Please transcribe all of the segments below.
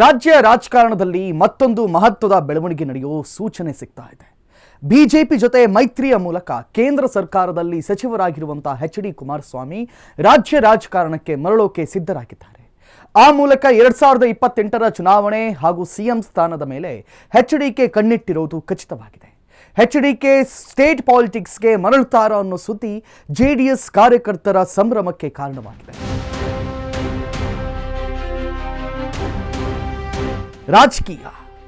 ರಾಜ್ಯ ರಾಜಕಾರಣದಲ್ಲಿ ಮತ್ತೊಂದು ಮಹತ್ವದ ಬೆಳವಣಿಗೆ ನಡೆಯುವ ಸೂಚನೆ ಸಿಗ್ತಾ ಇದೆ. ಬಿಜೆಪಿ ಜೊತೆ ಮೈತ್ರಿಯ ಮೂಲಕ ಕೇಂದ್ರ ಸರ್ಕಾರದಲ್ಲಿ ಸಚಿವರಾಗಿರುವಂತಹ ಎಚ್ ಡಿ ಕುಮಾರಸ್ವಾಮಿ ರಾಜ್ಯ ರಾಜಕಾರಣಕ್ಕೆ ಮರಳೋಕೆ ಸಿದ್ಧರಾಗಿದ್ದಾರೆ. ಆ ಮೂಲಕ ಎರಡ್ ಸಾವಿರದ ಇಪ್ಪತ್ತೆಂಟರ ಚುನಾವಣೆ ಹಾಗೂ ಸಿಎಂ ಸ್ಥಾನದ ಮೇಲೆ ಎಚ್ ಡಿಕೆ ಕಣ್ಣಿಟ್ಟಿರೋದು ಖಚಿತವಾಗಿದೆ. ಎಚ್ ಡಿಕೆ ಸ್ಟೇಟ್ ಪಾಲಿಟಿಕ್ಸ್ಗೆ ಮರಳುತ್ತಾರೋ ಅನ್ನೋ ಸುದ್ದಿ ಜೆಡಿಎಸ್ ಕಾರ್ಯಕರ್ತರ ಸಂಭ್ರಮಕ್ಕೆ ಕಾರಣವಾಗಿದೆ. ರಾಜಕೀಯ.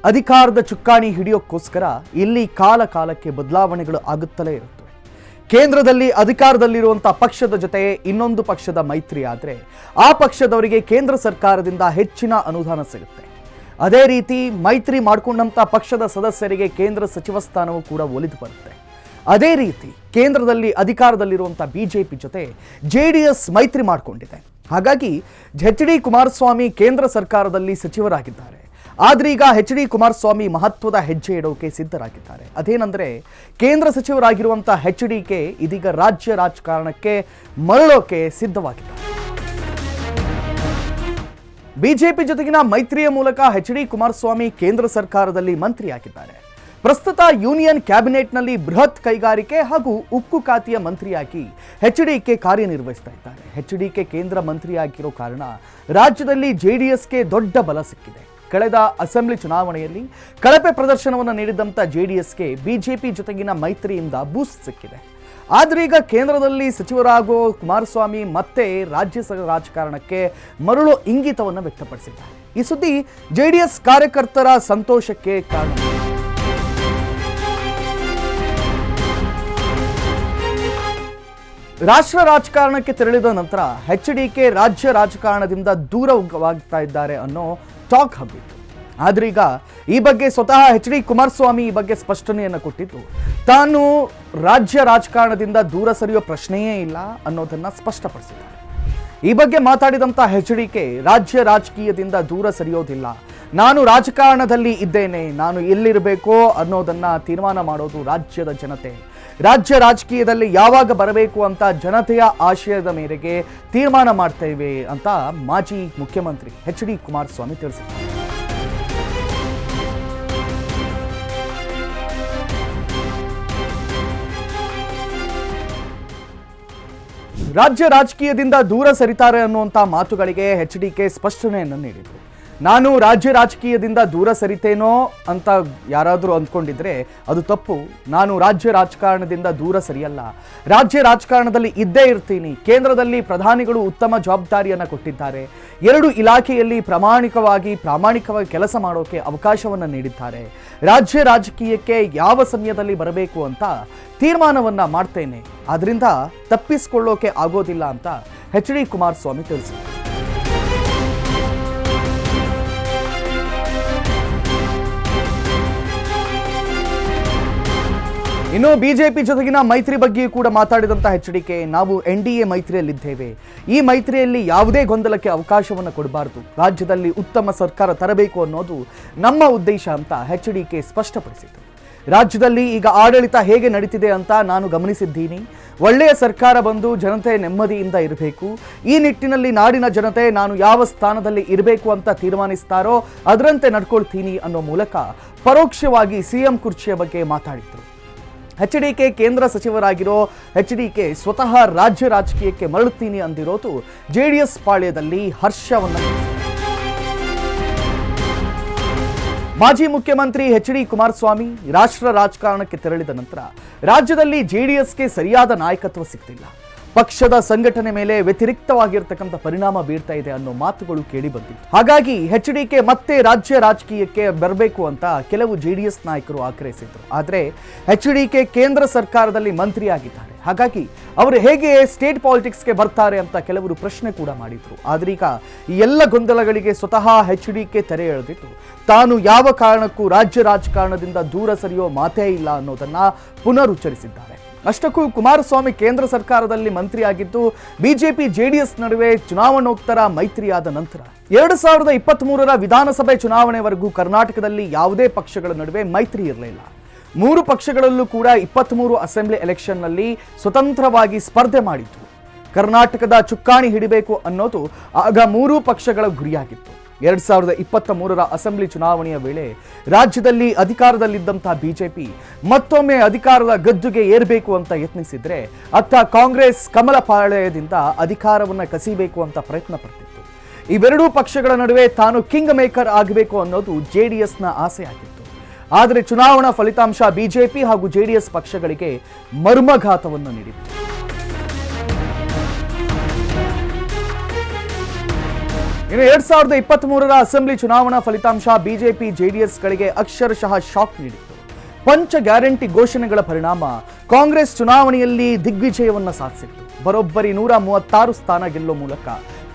ಅಧಿಕಾರದ ಚುಕ್ಕಾಣಿ ಹಿಡಿಯೋಕ್ಕೋಸ್ಕರ ಇಲ್ಲಿ ಕಾಲ ಕಾಲಕ್ಕೆ ಬದಲಾವಣೆಗಳು ಆಗುತ್ತಲೇ ಇರುತ್ತವೆ. ಕೇಂದ್ರದಲ್ಲಿ ಅಧಿಕಾರದಲ್ಲಿರುವಂಥ ಪಕ್ಷದ ಜೊತೆ ಇನ್ನೊಂದು ಪಕ್ಷದ ಮೈತ್ರಿ ಆದರೆ ಆ ಪಕ್ಷದವರಿಗೆ ಕೇಂದ್ರ ಸರ್ಕಾರದಿಂದ ಹೆಚ್ಚಿನ ಅನುದಾನ ಸಿಗುತ್ತೆ. ಅದೇ ರೀತಿ ಮೈತ್ರಿ ಮಾಡಿಕೊಂಡಂಥ ಪಕ್ಷದ ಸದಸ್ಯರಿಗೆ ಕೇಂದ್ರ ಸಚಿವ ಸ್ಥಾನವೂ ಕೂಡ ಒಲಿದು ಬರುತ್ತೆ. ಅದೇ ರೀತಿ ಕೇಂದ್ರದಲ್ಲಿ ಅಧಿಕಾರದಲ್ಲಿರುವಂಥ ಬಿಜೆಪಿ ಜೊತೆ ಜೆ ಡಿ ಎಸ್ ಮೈತ್ರಿ ಮಾಡಿಕೊಂಡಿದೆ. ಹಾಗಾಗಿ ಎಚ್ ಡಿ ಕುಮಾರಸ್ವಾಮಿ ಕೇಂದ್ರ ಸರ್ಕಾರದಲ್ಲಿ ಸಚಿವರಾಗಿದ್ದಾರೆ. ಆದ್ರೆ ಈಗ ಎಚ್ ಡಿ ಕುಮಾರಸ್ವಾಮಿ ಮಹತ್ವದ ಹೆಜ್ಜೆ ಇಡೋಕೆ ಸಿದ್ಧರಾಗಿದ್ದಾರೆ. ಅದೇನೆಂದರೆ ಕೇಂದ್ರ ಸಚಿವರಾಗಿರುವಂಥ ಎಚ್ ಡಿ ಕೆ ಇದೀಗ ರಾಜ್ಯ ರಾಜಕಾರಣಕ್ಕೆ ಮರಳೋಕೆ ಸಿದ್ಧವಾಗಿದ್ದಾರೆ. ಬಿಜೆಪಿ ಜೊತೆಗಿನ ಮೈತ್ರಿಯ ಮೂಲಕ ಎಚ್ ಡಿ ಕುಮಾರಸ್ವಾಮಿ ಕೇಂದ್ರ ಸರ್ಕಾರದಲ್ಲಿ ಮಂತ್ರಿಯಾಗಿದ್ದಾರೆ. ಪ್ರಸ್ತುತ ಯೂನಿಯನ್ ಕ್ಯಾಬಿನೆಟ್ನಲ್ಲಿ ಬೃಹತ್ ಕೈಗಾರಿಕೆ ಹಾಗೂ ಉಕ್ಕು ಖಾತೆಯ ಮಂತ್ರಿಯಾಗಿ ಎಚ್ ಡಿಕೆ ಕಾರ್ಯನಿರ್ವಹಿಸ್ತಾ ಇದ್ದಾರೆ. ಎಚ್ ಡಿಕೆ ಕೇಂದ್ರ ಮಂತ್ರಿಯಾಗಿರೋ ಕಾರಣ ರಾಜ್ಯದಲ್ಲಿ ಜೆಡಿಎಸ್ಗೆ ದೊಡ್ಡ ಬಲ ಸಿಕ್ಕಿದೆ. ಕಳೆದ ಅಸೆಂಬ್ಲಿ ಚುನಾವಣೆಯಲ್ಲಿ ಕಳಪೆ ಪ್ರದರ್ಶನವನ್ನು ನೀಡಿದಂಥ ಎಸ್ಗೆ ಬಿಜೆಪಿ ಜೊತೆಗಿನ ಮೈತ್ರಿಯಿಂದ ಬೂಸ್ಟ್ ಸಿಕ್ಕಿದೆ. ಆದರೆ ಈಗ ಕೇಂದ್ರದಲ್ಲಿ ಸಚಿವರಾಗೋ ಕುಮಾರಸ್ವಾಮಿ ಮತ್ತೆ ರಾಜ್ಯ ರಾಜಕಾರಣಕ್ಕೆ ಮರಳು ಇಂಗಿತವನ್ನು ವ್ಯಕ್ತಪಡಿಸಿದ್ದಾರೆ. ಈ ಸುದ್ದಿ ಜೆಡಿಎಸ್ ಕಾರ್ಯಕರ್ತರ ಸಂತೋಷಕ್ಕೆ ಕಾರಣ. ರಾಷ್ಟ್ರ ರಾಜಕಾರಣಕ್ಕೆ ತೆರಳಿದ ನಂತರ ಎಚ್ ಡಿ ಕೆ ರಾಜ್ಯ ರಾಜಕಾರಣದಿಂದ ದೂರವಾಗ್ತಾ ಇದ್ದಾರೆ ಅನ್ನೋ ಟಾಕ್ ಹಬ್ಬಿತ್ತು ಆದ್ರೆ ಈಗ ಈ ಬಗ್ಗೆ ಸ್ವತಃ ಎಚ್ ಡಿ ಕುಮಾರಸ್ವಾಮಿ ಈ ಬಗ್ಗೆ ಸ್ಪಷ್ಟನೆಯನ್ನು ಕೊಟ್ಟಿದ್ದು, ತಾನು ರಾಜ್ಯ ರಾಜಕಾರಣದಿಂದ ದೂರ ಸರಿಯೋ ಪ್ರಶ್ನೆಯೇ ಇಲ್ಲ ಅನ್ನೋದನ್ನ ಸ್ಪಷ್ಟಪಡಿಸಿದ್ದಾರೆ. ಈ ಬಗ್ಗೆ ಮಾತಾಡಿದಂಥ ಎಚ್ ಡಿ ಕೆ ರಾಜ್ಯ ರಾಜಕೀಯದಿಂದ ದೂರ ಸರಿಯೋದಿಲ್ಲ ನಾನು ರಾಜಕಾರಣದಲ್ಲಿ ಇದ್ದೇನೆ, ನಾನು ಎಲ್ಲಿರಬೇಕೋ ಅನ್ನೋದನ್ನ ತೀರ್ಮಾನ ಮಾಡೋದು ರಾಜ್ಯದ ಜನತೆ. ರಾಜ್ಯ ರಾಜಕೀಯದಲ್ಲಿ ಯಾವಾಗ ಬರಬೇಕು ಅಂತ ಜನತೆಯ ಆಶಯದ ಮೇರೆಗೆ ತೀರ್ಮಾನ ಮಾಡ್ತೇವೆ ಅಂತ ಮಾಜಿ ಮುಖ್ಯಮಂತ್ರಿ ಎಚ್ ಡಿ ಕುಮಾರಸ್ವಾಮಿ ತಿಳಿಸಿದ್ದಾರೆ. ರಾಜ್ಯ ರಾಜಕೀಯದಿಂದ ದೂರ ಸರಿತಾರೆ ಅನ್ನುವಂಥ ಮಾತುಗಳಿಗೆ ಎಚ್ ಡಿ ಕೆ ಸ್ಪಷ್ಟನೆಯನ್ನು ನೀಡಿದರು. ನಾನು ರಾಜ್ಯ ರಾಜಕೀಯದಿಂದ ದೂರ ಸರಿತೇನೋ ಅಂತ ಯಾರಾದರೂ ಅಂದ್ಕೊಂಡಿದ್ರೆ ಅದು ತಪ್ಪು. ನಾನು ರಾಜ್ಯ ರಾಜಕಾರಣದಿಂದ ದೂರ ಸರಿಯಲ್ಲ. ರಾಜ್ಯ ರಾಜಕಾರಣದಲ್ಲಿ ಇದ್ದೇ ಇರ್ತೀನಿ. ಕೇಂದ್ರದಲ್ಲಿ ಪ್ರಧಾನಿಗಳು ಉತ್ತಮ ಜವಾಬ್ದಾರಿಯನ್ನು ಕೊಟ್ಟಿದ್ದಾರೆ. ಎರಡು ಇಲಾಖೆಯಲ್ಲಿ ಪ್ರಾಮಾಣಿಕವಾಗಿ ಪ್ರಾಮಾಣಿಕವಾಗಿ ಕೆಲಸ ಮಾಡೋಕೆ ಅವಕಾಶವನ್ನು ನೀಡಿದ್ದಾರೆ. ರಾಜ್ಯ ರಾಜಕೀಯಕ್ಕೆ ಯಾವ ಸಮಯದಲ್ಲಿ ಬರಬೇಕು ಅಂತ ತೀರ್ಮಾನವನ್ನು ಮಾಡ್ತೇನೆ. ಅದರಿಂದ ತಪ್ಪಿಸಿಕೊಳ್ಳೋಕೆ ಆಗೋದಿಲ್ಲ ಅಂತ ಎಚ್ ಡಿ ಕುಮಾರಸ್ವಾಮಿ ತಿಳಿಸಿದರು ಇನ್ನು ಬಿಜೆಪಿ ಜೊತೆಗಿನ ಮೈತ್ರಿ ಬಗ್ಗೆಯೂ ಕೂಡ ಮಾತಾಡಿದಂತಹ ಎಚ್ ಡಿ ನಾವು ಎನ್ ಡಿ ಎ ಮೈತ್ರಿಯಲ್ಲಿದ್ದೇವೆ. ಈ ಮೈತ್ರಿಯಲ್ಲಿ ಯಾವುದೇ ಗೊಂದಲಕ್ಕೆ ಅವಕಾಶವನ್ನು ಕೊಡಬಾರದು. ರಾಜ್ಯದಲ್ಲಿ ಉತ್ತಮ ಸರ್ಕಾರ ತರಬೇಕು ಅನ್ನೋದು ನಮ್ಮ ಉದ್ದೇಶ ಅಂತ ಎಚ್ ಡಿ ಕೆ ಸ್ಪಷ್ಟಪಡಿಸಿದರು ರಾಜ್ಯದಲ್ಲಿ ಈಗ ಆಡಳಿತ ಹೇಗೆ ನಡೀತಿದೆ ಅಂತ ನಾನು ಗಮನಿಸಿದ್ದೀನಿ. ಒಳ್ಳೆಯ ಸರ್ಕಾರ ಬಂದು ಜನತೆ ನೆಮ್ಮದಿಯಿಂದ ಇರಬೇಕು. ಈ ನಿಟ್ಟಿನಲ್ಲಿ ನಾಡಿನ ಜನತೆ ನಾನು ಯಾವ ಸ್ಥಾನದಲ್ಲಿ ಇರಬೇಕು ಅಂತ ತೀರ್ಮಾನಿಸ್ತಾರೋ ಅದರಂತೆ ನಡ್ಕೊಳ್ತೀನಿ ಅನ್ನೋ ಮೂಲಕ ಪರೋಕ್ಷವಾಗಿ ಸಿಎಂ ಕುರ್ಚಿಯ ಬಗ್ಗೆ ಮಾತಾಡಿದರು. ಎಚ್ ಡಿ ಕೆ ಕೇಂದ್ರ ಸಚಿವರಾಗಿರೋ ಎಚ್ ಡಿ ಕೆ ಸ್ವತಃ ರಾಜ್ಯ ರಾಜಕೀಯಕ್ಕೆ ಮರಳುತ್ತೀನಿ ಅಂದಿರೋದು ಜೆ ಡಿ ಎಸ್ ಪಾಳ್ಯದಲ್ಲಿ ಹರ್ಷವನ್ನು. ಮಾಜಿ ಮುಖ್ಯಮಂತ್ರಿ ಎಚ್ ಡಿ ಕುಮಾರಸ್ವಾಮಿ ರಾಷ್ಟ್ರ ರಾಜಕಾರಣಕ್ಕೆ ತೆರಳಿದ ನಂತರ ರಾಜ್ಯದಲ್ಲಿ ಜೆಡಿಎಸ್ಗೆ ಸರಿಯಾದ ನಾಯಕತ್ವ ಸಿಗ್ತಿಲ್ಲ. ಪಕ್ಷದ ಸಂಘಟನೆ ಮೇಲೆ ವ್ಯತಿರಿಕ್ತವಾಗಿರ್ತಕ್ಕಂಥ ಪರಿಣಾಮ ಬೀರ್ತಾ ಇದೆ ಅನ್ನೋ ಮಾತುಗಳು ಕೇಳಿ ಹಾಗಾಗಿ ಎಚ್ ಡಿ ಮತ್ತೆ ರಾಜ್ಯ ರಾಜಕೀಯಕ್ಕೆ ಬರಬೇಕು ಅಂತ ಕೆಲವು ಜೆಡಿಎಸ್ ನಾಯಕರು ಆಗ್ರಹಿಸಿದ್ರು. ಆದರೆ ಎಚ್ ಡಿ ಕೇಂದ್ರ ಸರ್ಕಾರದಲ್ಲಿ ಮಂತ್ರಿಯಾಗಿದ್ದಾರೆ. ಹಾಗಾಗಿ ಅವರು ಹೇಗೆ ಸ್ಟೇಟ್ ಪಾಲಿಟಿಕ್ಸ್ಗೆ ಬರ್ತಾರೆ ಅಂತ ಕೆಲವರು ಪ್ರಶ್ನೆ ಕೂಡ ಮಾಡಿದ್ರು. ಆದ್ರೀಗ ಈ ಎಲ್ಲ ಗೊಂದಲಗಳಿಗೆ ಸ್ವತಃ ಎಚ್ ಡಿ ಕೆ ತೆರೆ ಎಳೆದಿತ್ತು. ತಾನು ಯಾವ ಕಾರಣಕ್ಕೂ ರಾಜ್ಯ ರಾಜಕಾರಣದಿಂದ ದೂರ ಸರಿಯೋ ಮಾತೇ ಇಲ್ಲ ಅನ್ನೋದನ್ನ ಪುನರುಚ್ಚರಿಸಿದ್ದಾರೆ. ಅಷ್ಟಕ್ಕೂ ಕುಮಾರಸ್ವಾಮಿ ಕೇಂದ್ರ ಸರ್ಕಾರದಲ್ಲಿ ಮಂತ್ರಿಯಾಗಿದ್ದು, ಬಿಜೆಪಿ, ಜೆಡಿಎಸ್ ನಡುವೆ ಚುನಾವಣೋತ್ತರ ಮೈತ್ರಿಯಾದ ನಂತರ. ಎರಡು ಸಾವಿರದ ಇಪ್ಪತ್ತ್ ಮೂರರ ವಿಧಾನಸಭೆ ಚುನಾವಣೆವರೆಗೂ ಕರ್ನಾಟಕದಲ್ಲಿ ಯಾವುದೇ ಪಕ್ಷಗಳ ನಡುವೆ ಮೈತ್ರಿ ಇರಲಿಲ್ಲ. ಮೂರು ಪಕ್ಷಗಳಲ್ಲೂ ಕೂಡ ಇಪ್ಪತ್ತ್ಮೂರು ಅಸೆಂಬ್ಲಿ ಎಲೆಕ್ಷನ್ನಲ್ಲಿ ಸ್ವತಂತ್ರವಾಗಿ ಸ್ಪರ್ಧೆ ಮಾಡಿತು ಕರ್ನಾಟಕದ ಚುಕ್ಕಾಣಿ ಹಿಡಿಬೇಕು ಅನ್ನೋದು ಆಗ ಮೂರೂ ಪಕ್ಷಗಳ ಗುರಿಯಾಗಿತ್ತು. ಎರಡ್ ಸಾವಿರದ ಇಪ್ಪತ್ತ ಮೂರರ ಅಸೆಂಬ್ಲಿ ಚುನಾವಣೆಯ ವೇಳೆ ರಾಜ್ಯದಲ್ಲಿ ಅಧಿಕಾರದಲ್ಲಿದ್ದಂತಹ ಬಿಜೆಪಿ ಮತ್ತೊಮ್ಮೆ ಅಧಿಕಾರದ ಗದ್ದುಗೆ ಏರಬೇಕು ಅಂತ ಯತ್ನಿಸಿದ್ರೆ ಅತ್ತ ಕಾಂಗ್ರೆಸ್ ಕಮಲ ಪಾಳಯದಿಂದ ಅಧಿಕಾರವನ್ನು ಕಸಿಬೇಕು ಅಂತ ಪ್ರಯತ್ನ ಪಡ್ತಿತ್ತು. ಇವೆರಡೂ ಪಕ್ಷಗಳ ನಡುವೆ ತಾನು ಕಿಂಗ್ ಮೇಕರ್ ಆಗಬೇಕು ಅನ್ನೋದು ಜೆಡಿಎಸ್ನ ಆಸೆಯಾಗಿತ್ತು ಆದರೆ ಚುನಾವಣಾ ಫಲಿತಾಂಶ ಬಿಜೆಪಿ ಹಾಗೂ ಜೆಡಿಎಸ್ ಪಕ್ಷಗಳಿಗೆ ಮರ್ಮಘಾತವನ್ನು ನೀಡಿತ್ತು. ಇನ್ನು ಎರಡ್ ಸಾವಿರದ ಇಪ್ಪತ್ತ್ ಮೂರರ ಅಸೆಂಬ್ಲಿ ಚುನಾವಣಾ ಫಲಿತಾಂಶ ಬಿಜೆಪಿ ಜೆಡಿಎಸ್ಗಳಿಗೆ ಅಕ್ಷರಶಃ ಶಾಕ್ ನೀಡಿತ್ತು. ಪಂಚ ಗ್ಯಾರಂಟಿ ಘೋಷಣೆಗಳ ಪರಿಣಾಮ ಕಾಂಗ್ರೆಸ್ ಚುನಾವಣೆಯಲ್ಲಿ ದಿಗ್ವಿಜಯವನ್ನ ಸಾಧಿಸಿತ್ತು. ಬರೋಬ್ಬರಿ ನೂರ ಮೂವತ್ತಾರು ಸ್ಥಾನ ಗೆಲ್ಲುವ ಮೂಲಕ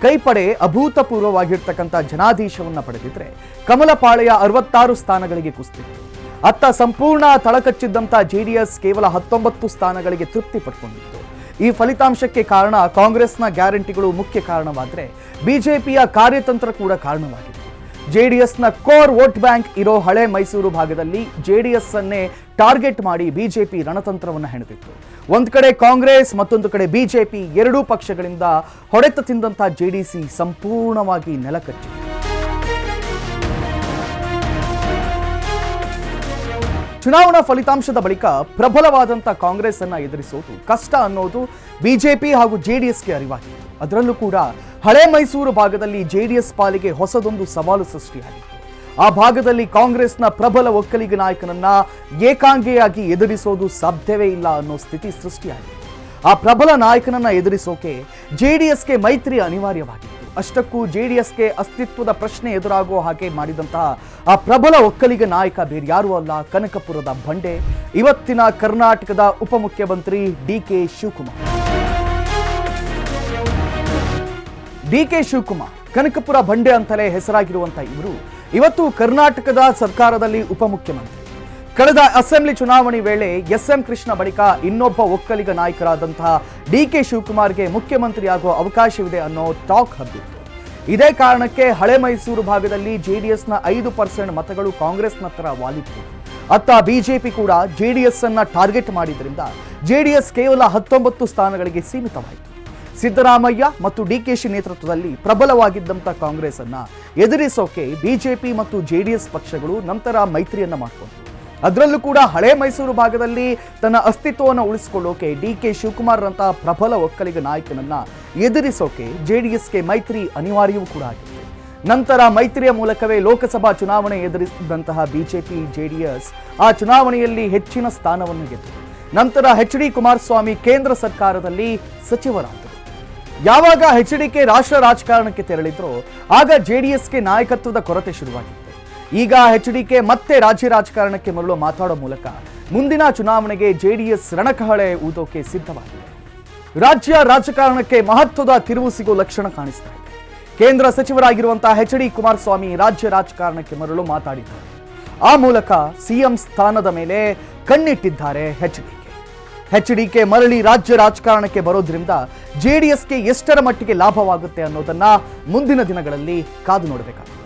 ಕೈಪಡೆ ಅಭೂತಪೂರ್ವವಾಗಿರ್ತಕ್ಕಂಥ ಜನಾಧೀಶವನ್ನ ಪಡೆದಿದ್ರೆ ಕಮಲಪಾಳೆಯ ಅರವತ್ತಾರು ಸ್ಥಾನಗಳಿಗೆ ಕುಸಿತಿತ್ತು ಅತ್ತ ಸಂಪೂರ್ಣ ತಳಕಚ್ಚಿದ್ದಂಥ ಜೆಡಿಎಸ್ ಕೇವಲ ಹತ್ತೊಂಬತ್ತು ಸ್ಥಾನಗಳಿಗೆ ತೃಪ್ತಿ ಪಡ್ಕೊಂಡಿತ್ತು. ಈ ಫಲಿತಾಂಶಕ್ಕೆ ಕಾರಣ ಕಾಂಗ್ರೆಸ್ನ ಗ್ಯಾರಂಟಿಗಳು ಮುಖ್ಯ ಕಾರಣವಾದರೆ ಬಿಜೆಪಿಯ ಕಾರ್ಯತಂತ್ರ ಕೂಡ ಕಾರಣವಾಗಿತ್ತು ಜೆಡಿಎಸ್ನ ಕೋರ್ ವೋಟ್ ಬ್ಯಾಂಕ್ ಇರೋ ಹಳೆ ಮೈಸೂರು ಭಾಗದಲ್ಲಿ ಜೆಡಿಎಸ್ ಅನ್ನೇ ಟಾರ್ಗೆಟ್ ಮಾಡಿ ಬಿಜೆಪಿ ರಣತಂತ್ರವನ್ನು ಹೆಣೆದಿತ್ತು. ಒಂದು ಕಡೆ ಕಾಂಗ್ರೆಸ್, ಮತ್ತೊಂದು ಕಡೆ ಬಿಜೆಪಿ ಎರಡೂ ಪಕ್ಷಗಳಿಂದ ಹೊಡೆತ ತಿಂದಂಥ ಜೆಡಿಸಿ ಸಂಪೂರ್ಣವಾಗಿ ನೆಲಕಚ್ಚಿತ್ತು ಚುನಾವಣಾ ಫಲಿತಾಂಶದ ಬಳಿಕ ಪ್ರಬಲವಾದಂಥ ಕಾಂಗ್ರೆಸ್ ಅನ್ನ ಎದುರಿಸೋದು ಕಷ್ಟ ಅನ್ನೋದು ಬಿಜೆಪಿ ಹಾಗೂ ಜೆಡಿಎಸ್ಗೆ ಅರಿವಾಗಿತ್ತು ಅದರಲ್ಲೂ ಕೂಡ ಹಳೆ ಮೈಸೂರು ಭಾಗದಲ್ಲಿ ಜೆಡಿಎಸ್ ಪಾಲಿಗೆ ಹೊಸದೊಂದು ಸವಾಲು ಸೃಷ್ಟಿಯಾಗಿದೆ. ಆ ಭಾಗದಲ್ಲಿ ಕಾಂಗ್ರೆಸ್ನ ಪ್ರಬಲ ಒಕ್ಕಲಿಗ ನಾಯಕನನ್ನ ಏಕಾಂಗಿಯಾಗಿ ಎದುರಿಸೋದು ಸಾಧ್ಯವೇ ಇಲ್ಲ ಅನ್ನೋ ಸ್ಥಿತಿ ಸೃಷ್ಟಿಯಾಗಿದೆ. ಆ ಪ್ರಬಲ ನಾಯಕನನ್ನ ಎದುರಿಸೋಕೆ ಜೆಡಿಎಸ್ಗೆ ಮೈತ್ರಿ ಅನಿವಾರ್ಯವಾಗಿತ್ತು ಅಷ್ಟಕ್ಕೂ ಜೆಡಿಎಸ್ಗೆ ಅಸ್ತಿತ್ವದ ಪ್ರಶ್ನೆ ಎದುರಾಗುವ ಹಾಗೆ ಮಾಡಿದಂತಹ ಆ ಪ್ರಬಲ ಒಕ್ಕಲಿಗ ನಾಯಕ ಬೇರ್ಯಾರೂ ಅಲ್ಲ, ಕನಕಪುರದ ಬಂಡೆ. ಇವತ್ತಿನ ಕರ್ನಾಟಕದ ಉಪಮುಖ್ಯಮಂತ್ರಿ D K Shivakumar. D K Shivakumar, Kanakapura ಬಂಡೆ ಅಂತಲೇ ಹೆಸರಾಗಿರುವಂತಹ ಇವರು, ಇವತ್ತು ಕರ್ನಾಟಕದ ಸರ್ಕಾರದಲ್ಲಿ ಉಪಮುಖ್ಯಮಂತ್ರಿ. ಕಳೆದ ಅಸೆಂಬ್ಲಿ ಚುನಾವಣೆ ವೇಳೆ ಎಸ್ ಎಂ ಕೃಷ್ಣ ಬಳಿಕ ಇನ್ನೊಬ್ಬ ಒಕ್ಕಲಿಗ ನಾಯಕರಾದಂತಹ ಡಿ ಕೆ ಶಿವಕುಮಾರ್ಗೆ ಮುಖ್ಯಮಂತ್ರಿಯಾಗುವ ಅವಕಾಶವಿದೆ ಅನ್ನೋ ಟಾಕ್ ಹಬ್ಬಿತ್ತು. ಇದೇ ಕಾರಣಕ್ಕೆ ಹಳೆ ಮೈಸೂರು ಭಾಗದಲ್ಲಿ ಜೆಡಿಎಸ್ನ ಐದು ಪರ್ಸೆಂಟ್ ಮತಗಳು ಕಾಂಗ್ರೆಸ್ ಹತ್ರ ವಾಲಿತ್ತು. ಅತ್ತ ಬಿಜೆಪಿ ಕೂಡ ಜೆಡಿಎಸ್ ಅನ್ನ ಟಾರ್ಗೆಟ್ ಮಾಡಿದ್ರಿಂದ ಜೆಡಿಎಸ್ ಕೇವಲ ಹತ್ತೊಂಬತ್ತು ಸ್ಥಾನಗಳಿಗೆ ಸೀಮಿತವಾಯಿತು. ಸಿದ್ದರಾಮಯ್ಯ ಮತ್ತು ಡಿಕೆಶಿ ನೇತೃತ್ವದಲ್ಲಿ ಪ್ರಬಲವಾಗಿದ್ದಂಥ ಕಾಂಗ್ರೆಸ್ ಅನ್ನ ಎದುರಿಸೋಕೆ ಬಿಜೆಪಿ ಮತ್ತು ಜೆಡಿಎಸ್ ಪಕ್ಷಗಳು ನಂತರ ಮೈತ್ರಿಯನ್ನ ಮಾಡಿಕೊಂಡ್ರು. ಅದರಲ್ಲೂ ಕೂಡ ಹಳೆ ಮೈಸೂರು ಭಾಗದಲ್ಲಿ ತನ್ನ ಅಸ್ತಿತ್ವವನ್ನು ಉಳಿಸಿಕೊಳ್ಳೋಕೆ ಡಿ ಕೆ ಶಿವಕುಮಾರ್ ರಂತಹ ಪ್ರಬಲ ಒಕ್ಕಲಿಗ ನಾಯಕನನ್ನ ಎದುರಿಸೋಕೆ ಜೆಡಿಎಸ್ಗೆ ಮೈತ್ರಿ ಅನಿವಾರ್ಯವೂ ಕೂಡ ಆಗಿತ್ತು. ನಂತರ ಮೈತ್ರಿಯ ಮೂಲಕವೇ ಲೋಕಸಭಾ ಚುನಾವಣೆ ಎದುರಿಸಿದಂತಹ ಬಿಜೆಪಿ, ಜೆಡಿಎಸ್ ಆ ಚುನಾವಣೆಯಲ್ಲಿ ಹೆಚ್ಚಿನ ಸ್ಥಾನವನ್ನು ಗೆದ್ದರು ನಂತರ ಎಚ್ ಡಿ ಕುಮಾರಸ್ವಾಮಿ ಕೇಂದ್ರ ಸರ್ಕಾರದಲ್ಲಿ ಸಚಿವರಾದರು. ಯಾವಾಗ ಹೆಚ್ ಡಿ ಕೆ ರಾಷ್ಟ್ರ ರಾಜಕಾರಣಕ್ಕೆ ತೆರಳಿದ್ರೋ ಆಗ ಜೆಡಿಎಸ್ಗೆ ನಾಯಕತ್ವದ ಕೊರತೆ ಶುರುವಾಗಿತ್ತು ಈಗ ಎಚ್ ಡಿ ಮತ್ತೆ ರಾಜ್ಯ ರಾಜಕಾರಣಕ್ಕೆ ಮರಳು ಮಾತಾಡೋ ಮೂಲಕ ಮುಂದಿನ ಚುನಾವಣೆಗೆ ಜೆಡಿಎಸ್ ರಣಕಹಳೆ ಊದೋಕೆ ಸಿದ್ಧವಾಗಿದೆ. ರಾಜ್ಯ ರಾಜಕಾರಣಕ್ಕೆ ಮಹತ್ವದ ತಿರುವು ಸಿಗುವ ಲಕ್ಷಣ ಕಾಣಿಸ್ತಾ ಇದೆ. ಕೇಂದ್ರ ಸಚಿವರಾಗಿರುವಂತಹ ಎಚ್ ಡಿ ಕುಮಾರಸ್ವಾಮಿ ರಾಜ್ಯ ರಾಜಕಾರಣಕ್ಕೆ ಮರಳು ಮಾತಾಡಿದ್ದಾರೆ. ಆ ಮೂಲಕ ಸಿಎಂ ಸ್ಥಾನದ ಮೇಲೆ ಕಣ್ಣಿಟ್ಟಿದ್ದಾರೆ H D H D K ಮರಳಿ ರಾಜ್ಯ ರಾಜಕಾರಣಕ್ಕೆ ಬರೋದ್ರಿಂದ ಜೆಡಿಎಸ್ಗೆ ಎಷ್ಟರ ಮಟ್ಟಿಗೆ ಲಾಭವಾಗುತ್ತೆ ಅನ್ನೋದನ್ನ ಮುಂದಿನ ದಿನಗಳಲ್ಲಿ ಕಾದು ನೋಡಬೇಕಾಗಿದೆ